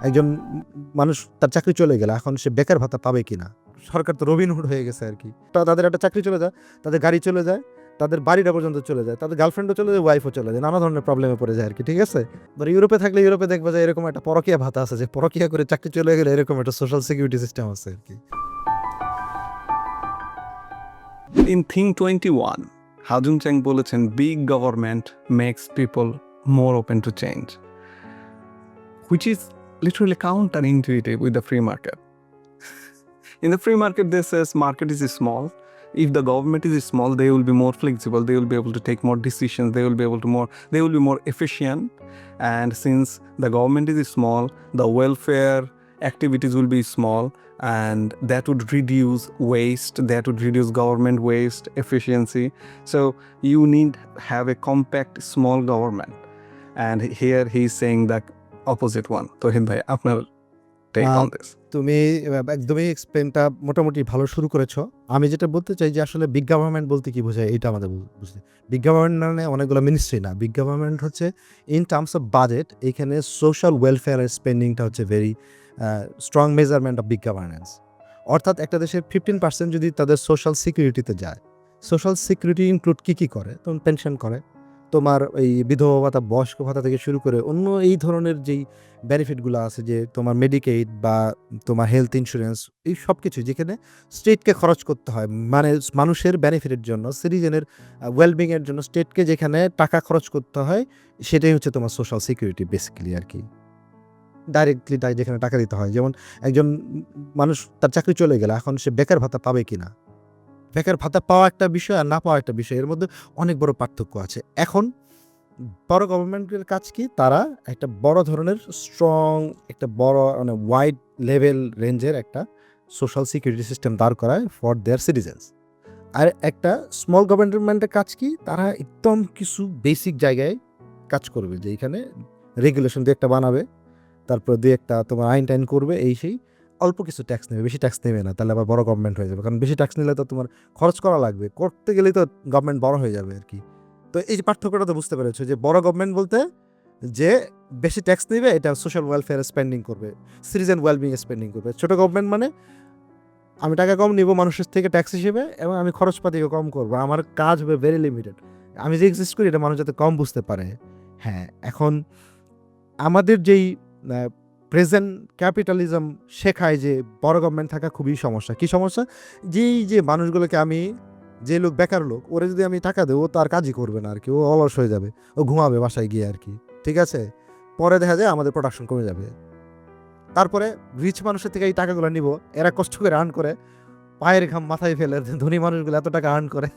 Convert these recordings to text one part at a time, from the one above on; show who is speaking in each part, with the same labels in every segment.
Speaker 1: একজন মানুষ তার চাকরি চলে গেলে এখন সে বেকার ভাতা পাবে কিনা? সরকার তো রবিনহুড হয়ে গেছে আর কি তাদের একটা চাকরি চলে যায় তাদের গাড়ি চলে যায় তাদের বাড়িটা পর্যন্ত চলে যায় তাদের গার্লফ্রেন্ডও চলে যায় ওয়াইফও চলে যায় নানা ধরনের প্রবলেমে পড়ে যায় আর কি ঠিক আছে? ধর ইউরোপে থাকলে ইউরোপে দেখবে যে এরকম একটা পরকীয়া ভাতা আছে যে পরকীয়া করে চাকরি চলে গেলে এরকম একটা সোশ্যাল সিকিউরিটি সিস্টেম আছে আর কি
Speaker 2: In Thing 21, Hajun চ্যাং বলেছেন big government makes people more open to change which is literally counterintuitive with the free market. In the free market, they says market is small. If the government is small, they will be more flexible. They will be able to take more decisions. They will be able to more. They will be more efficient. And since the government is small, the welfare activities will be small, and that would reduce waste. That would reduce government waste efficiency. So you need have a compact small government. And here he's saying the opposite one. Tohin bhai, আপনার
Speaker 1: তুমি একদমই এক্সপ্লেনটা মোটামুটি ভালো শুরু করেছ। আমি যেটা বলতে চাই যে আসলে বিগ গভর্নমেন্ট বলতে কি বোঝায় এটা আমাদের বুঝতে। বিগ গভর্নমেন্ট মানে অনেকগুলো মিনিস্ট্রি না। বিগ গভর্নমেন্ট হচ্ছে ইন টার্মস অফ বাজেট এখানে সোশ্যাল ওয়েলফেয়ারের স্পেন্ডিংটা হচ্ছে very strong measurement of big governance অর্থাৎ একটা দেশের ফিফটিন পার্সেন্ট যদি তাদের সোশ্যাল সিকিউরিটিতে যায় সোশ্যাল সিকিউরিটি ইনক্লুড কী কী করে? তখন পেনশন করে। তোমার এই বিধবা ভাতা, বয়স্ক ভাতা থেকে শুরু করে অন্য এই ধরনের যেই বেনিফিটগুলো আছে যে তোমার মেডিকেইড বা তোমার হেলথ ইন্স্যুরেন্স এই সব কিছু যেখানে স্টেটকে খরচ করতে হয় মানে মানুষের বেনিফিটের জন্য সিটিজেনের ওয়েলবিংয়ের জন্য স্টেটকে যেখানে টাকা খরচ করতে হয়, সেটাই হচ্ছে তোমার সোশ্যাল সিকিউরিটি বেসিক্যালি আর কি। ডাইরেক্টলি যেখানে টাকা দিতে হয়, যেমন একজন মানুষ তার চাকরি চলে গেলে, এখন সে বেকার ভাতা পাবে কিনা? বেকার ভাতা পাওয়া একটা বিষয় আর না পাওয়া একটা বিষয়, এর মধ্যে অনেক বড় পার্থক্য আছে। এখন বড় গভর্নমেন্টের কাজ কি? তারা একটা বড় ধরনের স্ট্রং একটা বড় মানে ওয়াইড লেভেল রেঞ্জের একটা সোশ্যাল সিকিউরিটি সিস্টেম দাঁড় করায় ফর দেয়ার সিটিজেন্স আর একটা স্মল গভর্নমেন্টের কাজ কি? তারা একদম কিছু বেসিক জায়গায় কাজ করবে, যে এখানে রেগুলেশন দিয়ে একটা বানাবে, তারপর দিয়ে একটা তোমার আইন টাইন করবে, এই সেই অল্প কিছু ট্যাক্স নেবে, বেশি ট্যাক্স নেবে না, তাহলে আবার বড় গভর্নমেন্ট হয়ে যাবে। কারণ বেশি ট্যাক্স নিলে তো তোমার খরচ করা লাগবে। করতে গেলেই তো গভর্নমেন্ট বড় হয়ে যাবে আর কি তো এই যে পার্থক্যটা তো বুঝতে পেরেছ যে বড় গভর্নমেন্ট বলতে যে বেশি ট্যাক্স নেবে, এটা সোশ্যাল ওয়েলফেয়ার স্পেন্ডিং করবে সিটিজেন ওয়েলবিং স্পেন্ডিং করবে। ছোট গভর্নমেন্ট মানে আমি টাকা কম নিব মানুষের থেকে ট্যাক্স হিসেবে এবং আমি খরচপাতিও কম করব, আমার কাজ হবে ভেরি লিমিটেড আমি যে এক্সিস্ট করি, এটা মানুষ যাতে কম বুঝতে পারে। হ্যাঁ এখন আমাদের যেই প্রেজেন্ট ক্যাপিটালিজম শেখায় যে বড় গভর্নমেন্ট থাকা খুবই সমস্যা। কি সমস্যা? যেই যে মানুষগুলোকে আমি, যে লোক, বেকার লোক, ওরে যদি আমি টাকা দেবো ও তো আর কাজই করবে না আর কি ও অলস হয়ে যাবে, ও ঘুমাবে বাসায় গিয়ে আর কি ঠিক আছে? পরে দেখা যায় আমাদের প্রোডাকশন কমে যাবে। তারপরে রিচ মানুষের থেকে এই টাকাগুলো নিব, এরা কষ্ট করে আর্ন করে, পায়ের ঘাম মাথায় ফেলে, ধনী মানুষগুলো এত টাকা আর্ন করে।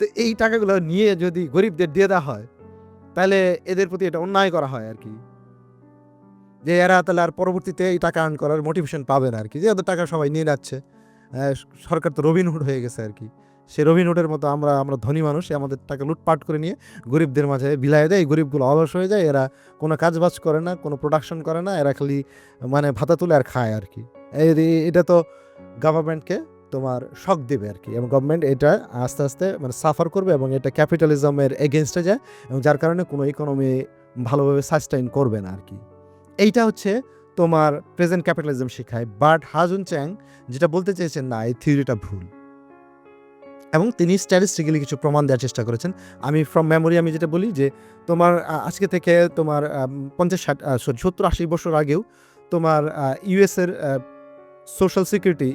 Speaker 1: তো এই টাকাগুলো নিয়ে যদি গরিবদের দিয়ে দেওয়া হয়, তাহলে এদের প্রতি এটা অন্যায় করা হয় আর কি যে এরা তাহলে আর পরবর্তীতে এই টাকা আর্ন করার মোটিভেশন পাবে না আর কি যে এত টাকা সবাই নিয়ে যাচ্ছে সরকার তো রবিনহুড হয়ে গেছে আর কি সে রবিনহুডের মতো আমরা আমরা ধনী মানুষ আমাদের টাকা লুটপাট করে নিয়ে গরিবদের মাঝে বিলায় দেয়, গরিবগুলো অলস হয়ে যায়, এরা কোনো কাজ বাজ করে না, কোনো প্রোডাকশন করে না, এরা খালি মানে ভাতা তুলে আর খায় আর কি এটা তো গভর্নমেন্টকে তোমার শক দেবে আর কি এবং গভর্নমেন্ট এটা আস্তে আস্তে মানে সাফার করবে এবং এটা ক্যাপিটালিজমের এগেনস্টে যায় এবং যার কারণে কোনো ইকোনমি ভালোভাবে সাস্টেইন করবে না আর কি এইটা হচ্ছে তোমার প্রেজেন্ট ক্যাপিটালিজম শেখায় বাট হাজুন চ্যাং যেটা বলতে চেয়েছেন, না, এই থিওরিটা ভুল। এবং তিনি স্ট্যাটিস্টিক্যালি কিছু প্রমাণ দেওয়ার চেষ্টা করেছেন। আমি ফ্রম মেমোরি আমি যেটা বলি যে, তোমার আজকে থেকে তোমার পঞ্চাশ ষাট সরি, সত্তর, আশি বছর আগেও তোমার ইউএসের সোশ্যাল সিকিউরিটি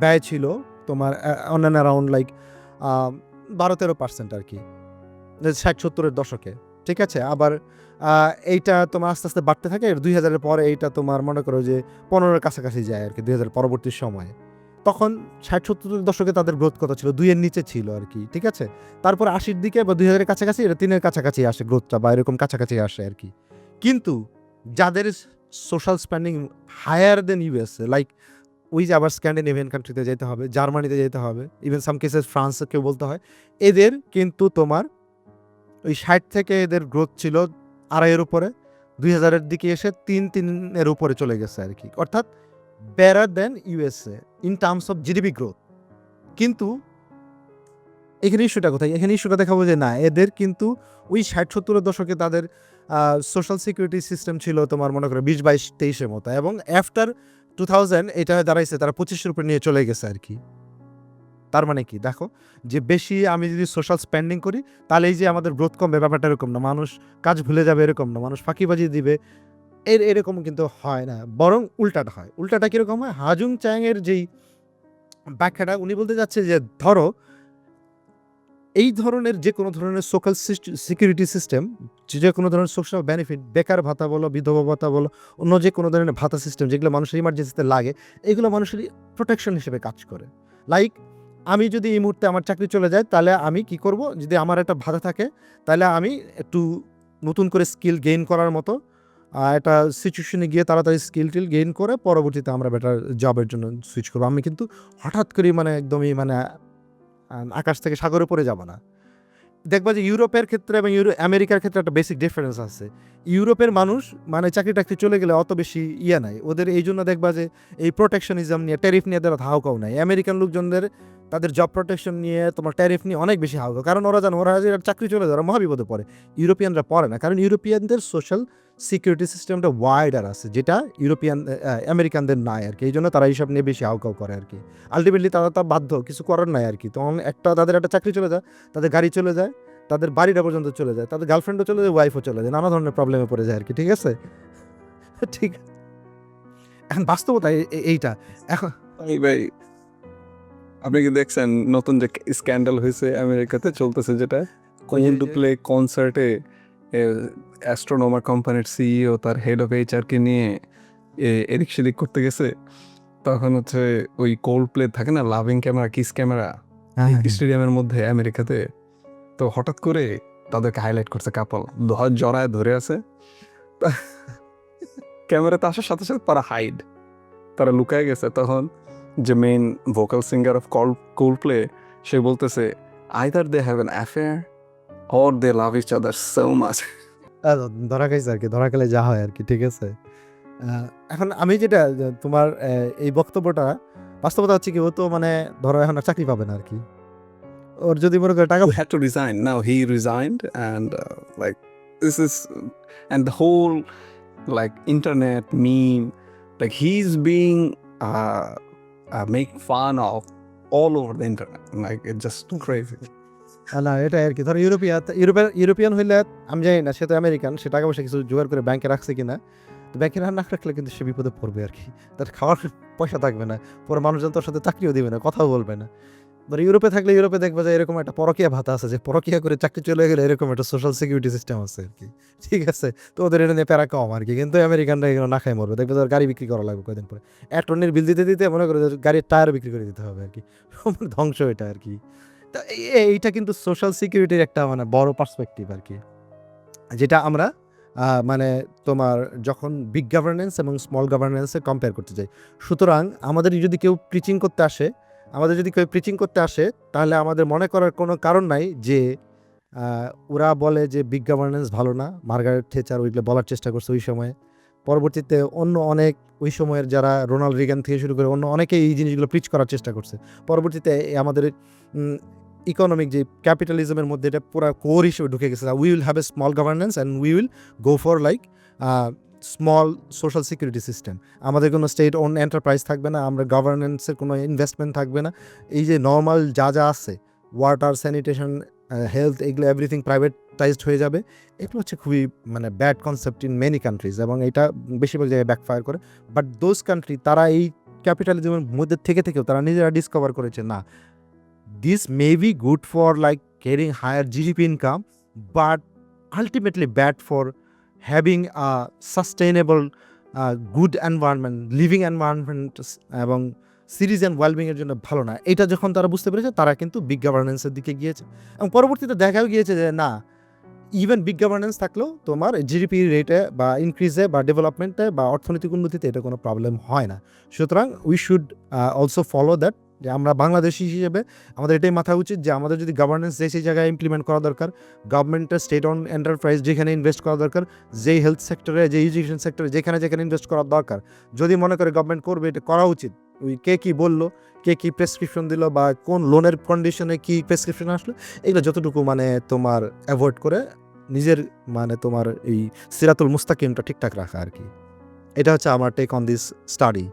Speaker 1: ব্যয় ছিল তোমার অন্যান্য অ্যারাউন্ড লাইক বারো তেরো পার্সেন্ট আর কি। ষাট, সত্তরের দশকে। ঠিক আছে? আবার এইটা তোমার আস্তে আস্তে বাড়তে থাকে, দুই হাজারের পরে এইটা তোমার মনে করো যে পনেরোর কাছাকাছি যায় আর কি দুই হাজার পরবর্তী সময়ে। তখন ষাট সত্তরের দশকে তাদের গ্রোথ কত ছিল, দুইয়ের নিচে ছিল আর কি ঠিক আছে? তারপর আশির দিকে বা দুই হাজারের কাছাকাছি, এটা তিনের কাছাকাছি আসে গ্রোথটা বা এরকম কাছাকাছি আসে আর কি কিন্তু যাদের social spending higher than US like ওই যে আবার স্ক্যান্ডিনেভিয়ান কান্ট্রিতে যেতে হবে জার্মানিতে যেতে হবে ইভেন সাম কেসেস ফ্রান্সকেও বলতে হয়, এদের কিন্তু তোমার ওই ষাট থেকে এদের গ্রোথ ছিল আড়াইয়ের উপরে। দুই হাজারের দিকে এসে তিন তিনের উপরে চলে গেছে আর কি। অর্থাৎ better than USA in terms of GDP growth কিন্তু এখানে ইস্যুটা কোথায়? এখানে ইস্যুটা দেখাবো যে না, এদের কিন্তু ওই ষাট সত্তরের দশকে তাদের সোশ্যাল সিকিউরিটি সিস্টেম ছিল তোমার মনে করো বিশ বাইশ তেইশের মতো। এবং আফটার টু থাউজেন্ড এটা দাঁড়াইছে, তারা পঁচিশের উপরে নিয়ে চলে গেছে আর কি। তার মানে কি? দেখো, যে বেশি আমি যদি সোশ্যাল স্পেন্ডিং করি, তাহলে এই যে আমাদের গ্রোথ কমবে, ব্যাপারটা এরকম না। মানুষ কাজ ভুলে যাবে এরকম না। মানুষ ফাঁকিবাজি দিবে। এর, এরকম কিন্তু হয় না। বরং উল্টাটা হয়। উল্টাটা কীরকম হয়? হাজুং চ্যাংয়ের যেই ব্যাখ্যাটা, উনি বলতে যাচ্ছে যে, ধরো, এই ধরনের যে কোনো ধরনের সোশ্যাল সিকিউরিটি সিস্টেম যে কোনো ধরনের সোশ্যাল বেনিফিট বেকার ভাতা বলো, বিধবা ভাতা বলো, অন্য যে কোনো ধরনের ভাতা সিস্টেম যেগুলো মানুষের ইমার্জেন্সিতে লাগে, এগুলো মানুষের প্রোটেকশন হিসেবে কাজ করে। লাইক আমি যদি এই মুহূর্তে আমার চাকরি চলে যায়, তাহলে আমি কি করব? যদি আমার একটা ভাতা থাকে, তাহলে আমি একটু নতুন করে স্কিল গেইন করার মতো একটা সিচুয়েশনে গিয়ে তাড়াতাড়ি স্কিল টিল গেইন করে পরবর্তীতে আমরা বেটার জবের জন্য সুইচ করব। আমি কিন্তু হঠাৎ করেই মানে একদমই মানে আকাশ থেকে সাগরে পড়ে যাব না। দেখবা যে ইউরোপের ক্ষেত্রে এবং ইউরো আমেরিকার ক্ষেত্রে একটা বেসিক ডিফারেন্স আছে। ইউরোপের মানুষ মানে চাকরি টাকরি চলে গেলে অত বেশি ইয়ে নাই। ওদের এই জন্য দেখবা যে এই প্রোটেকশনিজম নিয়ে ট্যারিফ নিয়ে তারা হাউকাও নাই। আমেরিকান লোকজনদের, তাদের জব প্রোটেকশন নিয়ে, তোমার ট্যারিফ নিয়ে অনেক বেশি হাউকা কারণ ওরা জানো, ওরা চাকরি চলে যায় ওরা মহাবিপদে পড়ে। ইউরোপিয়ানরা পড়ে না। কারণ ইউরোপিয়ানদের সোশ্যাল সিকিউরিটি সিস্টেমটা ওয়াইডার আছে যেটা ইউরোপিয়ান আমেরিকানদের নাই আর কি। এই জন্য তারা এইসব নিয়ে বেশি হাউকাও করে আর কি। আলটিমেটলি তারা তা বাধ্য কিছু করার নাই আর কি। তখন একটা তাদের একটা চাকরি চলে যায় তাদের গাড়ি চলে যায় তাদের বাড়িটা পর্যন্ত চলে যায় তাদের গার্লফ্রেন্ডও চলে যায় ওয়াইফও চলে যায় নানা ধরনের প্রবলেমে পড়ে যায় আর কি ঠিক আছে? ঠিক এখন বাস্তবতা এইটা। এখন
Speaker 2: এই ভাই আপনি কি দেখছেন নতুন যে স্ক্যান্ডাল হয়েছে আমেরিকাতে চলতেছে যেটা? কোন টু প্লে কনসার্টে অ্যাস্ট্রোনোমার কোম্পানির সিইও তার হেড অফ এইচআরকে নিয়ে এ- এদিক সেদিক করতে গেছে। তখন হচ্ছে ওই কোল্ড প্লে থাকে না লাভিং ক্যামেরা কিস ক্যামেরা স্টেডিয়ামের মধ্যে আমেরিকাতে। তো হঠাৎ করে তাদেরকে হাইলাইট করছে কাপল ধর জড়ায় ধরে আছে। ক্যামেরাতে আসার সাথে সাথে তারা হাইড তারা লুকায় গেছে। তখন যে main vocal singer of Coldplay সে বলতেছে either they have an affair or they love each so much
Speaker 1: ধরা খাইছে আর কি ধরা খেলে যা হয় আর কি ঠিক আছে। এখন আমি যেটা তোমার এই বক্তব্যটা বাস্তবতা হচ্ছে কি তো মানে ধরো এখন আর চাকরি পাবে না আর কি। ওর যদি মনে টাকা
Speaker 2: had to resign now he resigned like and the whole like internet meme like he is being make fun over the internet like it just
Speaker 1: crazy না এটা আর কি ধরো ইউরোপিয়ান ইউরোপিয়ান ইউরোপিয়ান হইলে, আমি জানি না, সে তো আমেরিকান, সে টাকা পয়সা কিছু জোগাড় করে ব্যাংকে রাখছে কিনা। তো ব্যাংকে না রাখলে কিন্তু সে বিপদে পড়বে আর কি তার খাওয়ার পয়সা থাকবে না, পরে মানুষজন তোর সাথে চাকরিও দিবে না, কথাও বলবে না। ধরো ইউরোপে থাকলে ইউরোপে দেখবে যে এরকম একটা পরকিয়া ভাতা আছে, যে পরকিয়া করে চাকরি চলে গেলে এরকম একটা সোশ্যাল সিকিউরিটি সিস্টেম আছে আর কি ঠিক আছে? তো ওদের এটা নিয়ে প্যারা কম আর কি কিন্তু আমেরিকানরা এগুলো না খাই মরবে। দেখবে তোর গাড়ি বিক্রি করা লাগবে কয়েকদিন পরে। অ্যাটর্নির বিল দিতে দিতে মনে করে গাড়ির টায়ার বিক্রি করে দিতে হবে আর কি ধ্বংস এটা আর কি এইটা কিন্তু সোশ্যাল সিকিউরিটির একটা মানে বড় পার্সপেক্টিভ আর কি যেটা আমরা মানে তোমার যখন বিগ গভর্নেন্স এবং স্মল গভর্নেন্সে কম্পেয়ার করতে যাই সুতরাং আমাদের যদি কেউ প্রিচিং করতে আসে, আমাদের যদি কেউ প্রিচিং করতে আসে, তাহলে আমাদের মনে করার কোনো কারণ নাই যে ওরা বলে যে বিগ গভর্নেন্স ভালো না। মার্গারেট থেচার ওইগুলো বলার চেষ্টা করছে ওই সময়ে। পরবর্তীতে অন্য অনেক, ওই সময়ের যারা রোনাল্ড রিগান থেকে শুরু করে অন্য অনেকে এই জিনিসগুলো প্রিচ করার চেষ্টা করছে। পরবর্তীতে আমাদের ইকোনমিক যে ক্যাপিটালিজমের মধ্যে এটা পুরো কোর হিসেবে ঢুকে গেছে। We will have a small governance and we will go for like small social security system আমাদের কোনো স্টেট ওন এন্টারপ্রাইজ থাকবে না, আমরা গভর্নেন্সের কোনো ইনভেস্টমেন্ট থাকবে না। এই যে নর্মাল যা যা আছে ওয়াটার স্যানিটেশন হেলথ এগুলো এভরিথিং প্রাইভেটাইজড হয়ে যাবে, এগুলো হচ্ছে খুবই মানে bad concept in many countries এবং এটা বেশিরভাগ জায়গায় ব্যাকফায়ার করে। বাট দোজ কান্ট্রি তারা এই ক্যাপিটালিজমের মধ্যে থেকে থেকেও তারা নিজেরা ডিসকভার করেছে, না this may be good for like getting higher GDP income but ultimately bad for having a sustainable good environment living environment এবং সিরিজ অ্যান্ড ওয়েলবিংয়ের জন্য ভালো না। এটা যখন তারা বুঝতে পেরেছে, তারা কিন্তু বিগ গভর্নেন্সের দিকে গিয়েছে। এবং পরবর্তীতে দেখাও গিয়েছে যে, না ইভেন বিগ গভর্নেন্স থাকলেও তোমার জিডিপি রেটে বা ইনক্রিজে বা ডেভেলপমেন্টে বা অর্থনৈতিক উন্নতিতে এটা কোনো প্রবলেম হয় না। সুতরাং we should also follow that যে আমরা বাংলাদেশি হিসেবে আমাদের এটাই মাথা উচিত যে আমাদের যদি গভর্নেন্স যে সেই জায়গায় ইমপ্লিমেন্ট করা দরকার গভর্নমেন্টের স্টেট অন এন্টারপ্রাইজ যেখানে ইনভেস্ট করা দরকার, যেই হেলথ সেক্টরে যে এডুকেশন সেক্টরে যেখানে যেখানে ইনভেস্ট করা দরকার। যদি মনে করে গভর্নমেন্ট করবে, এটা করা উচিত। ওই কে কী বলল, কে কী প্রেসক্রিপশন দিল বা কোন লোনের কন্ডিশনে কী প্রেসক্রিপশন আসলো, এগুলো যতটুকু মানে তোমার অ্যাভয়েড করে নিজের মানে তোমার এই সিরাতুল মুস্তাকিমটা ঠিকঠাক রাখা আর কি। এটা হচ্ছে আমার টেক অন দিস স্টাডি